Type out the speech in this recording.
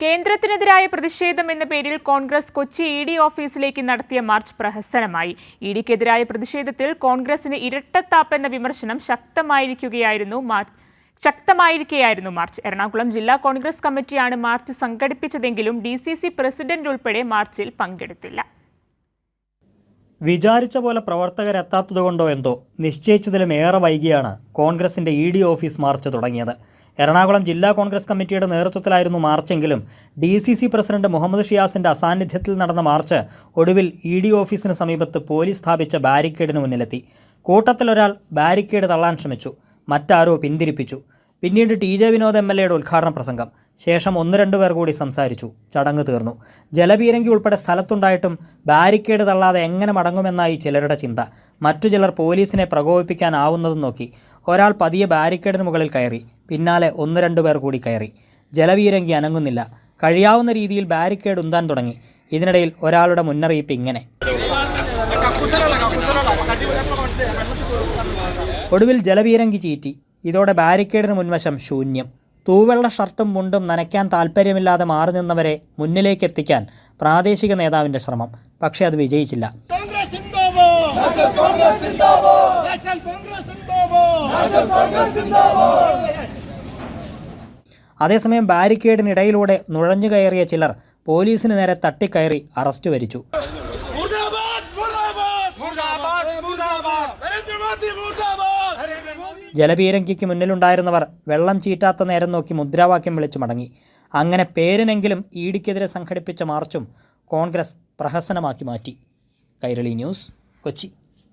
കേന്ദ്രത്തിനെതിരായ പ്രതിഷേധം എന്ന പേരിൽ കോൺഗ്രസ് കൊച്ചി ഇ ഡി ഓഫീസിലേക്ക് നടത്തിയ മാർച്ച് പ്രഹസനമായി. ഇ ഡിക്കെതിരായ പ്രതിഷേധത്തിൽ കോൺഗ്രസിന് ഇരട്ടത്താപ്പെന്ന വിമർശനം ശക്തമായിരിക്കുകയായിരുന്നു ശക്തമായിരിക്കെയായിരുന്നു മാർച്ച്. എറണാകുളം ജില്ലാ കോൺഗ്രസ് കമ്മിറ്റിയാണ് മാർച്ച് സംഘടിപ്പിച്ചതെങ്കിലും ഡി സി സി പ്രസിഡന്റ് ഉൾപ്പെടെ മാർച്ചിൽ പങ്കെടുത്തില്ല. വിചാരിച്ച പോലെ പ്രവർത്തകരെത്താത്തതുകൊണ്ടോ എന്തോ നിശ്ചയിച്ചതിലും ഏറെ വൈകിയാണ് കോൺഗ്രസിന്റെ ഇ ഡി ഓഫീസ് മാർച്ച് തുടങ്ങിയത്. എറണാകുളം ജില്ലാ കോൺഗ്രസ് കമ്മിറ്റിയുടെ നേതൃത്വത്തിലായിരുന്നു മാർച്ചെങ്കിലും D C C president Muhammad ഷിയാസിന്റെ അസാന്നിധ്യത്തിൽ നടന്ന മാർച്ച് ഒടുവിൽ ഇ ഡി ഓഫീസിന് സമീപത്ത് പോലീസ് സ്ഥാപിച്ച ബാരിക്കേഡിന് മുന്നിലെത്തി. കൂട്ടത്തിലൊരാൾ ബാരിക്കേഡ് തള്ളാൻ ശ്രമിച്ചു. മറ്റാരോ പിന്തിരിപ്പിച്ചു. പിന്നീട് T J Vinod M L എയുടെ ഉദ്ഘാടന പ്രസംഗം. ശേഷം ഒന്ന് രണ്ട് പേർ കൂടി സംസാരിച്ചു. ചടങ്ങ് തീർന്നു. ജലപീരങ്കി ഉൾപ്പെടെ സ്ഥലത്തുണ്ടായിട്ടും ബാരിക്കേഡ് തള്ളാതെ എങ്ങനെ മടങ്ങുമെന്നായി ചിലരുടെ ചിന്ത. മറ്റു ചിലർ പോലീസിനെ പ്രകോപിപ്പിക്കാനാവുന്നതും നോക്കി. ഒരാൾ പതിയെ ബാരിക്കേഡിന് മുകളിൽ കയറി. പിന്നാലെ ഒന്ന് രണ്ട് പേർ കൂടി കയറി. ജലപീരങ്കി അനങ്ങുന്നില്ല. കഴിയാവുന്ന രീതിയിൽ ബാരിക്കേഡ് ഉന്താൻ തുടങ്ങി. ഇതിനിടയിൽ ഒരാളുടെ മുന്നറിയിപ്പ് ഇങ്ങനെ. ഒടുവിൽ ജലപീരങ്കി ചീറ്റി. ഇതോടെ ബാരിക്കേഡിന് മുൻവശം ശൂന്യം. തൂവെള്ള ഷർട്ടും മുണ്ടും നനയ്ക്കാൻ താല്പര്യമില്ലാതെ മാറി നിന്നവരെ മുന്നിലേക്ക് എത്തിക്കാൻ പ്രാദേശിക നേതാവിന്റെ ശ്രമം. പക്ഷേ അത് വിജയിച്ചില്ല. അതേസമയം ബാരിക്കേഡിനിടയിലൂടെ നുഴഞ്ഞു കയറിയ ചിലർ പോലീസിന് നേരെ തട്ടിക്കയറി അറസ്റ്റ് വരിച്ചു. മുർദാബാദ് മുർദാബാദ്! മുർദാബാദ് മുർദാബാദ്! ജലപീരങ്കിക്ക് മുന്നിലുണ്ടായിരുന്നവർ വെള്ളം ചീറ്റാത്ത നേരം നോക്കി മുദ്രാവാക്യം വിളിച്ചു മടങ്ങി. അങ്ങനെ പേരിനെങ്കിലും ഇഡിക്കെതിരെ സംഘടിപ്പിച്ച മാർച്ചും കോൺഗ്രസ് പ്രഹസനമാക്കി മാറ്റി. കൈരളി ന്യൂസ് കൊച്ചി.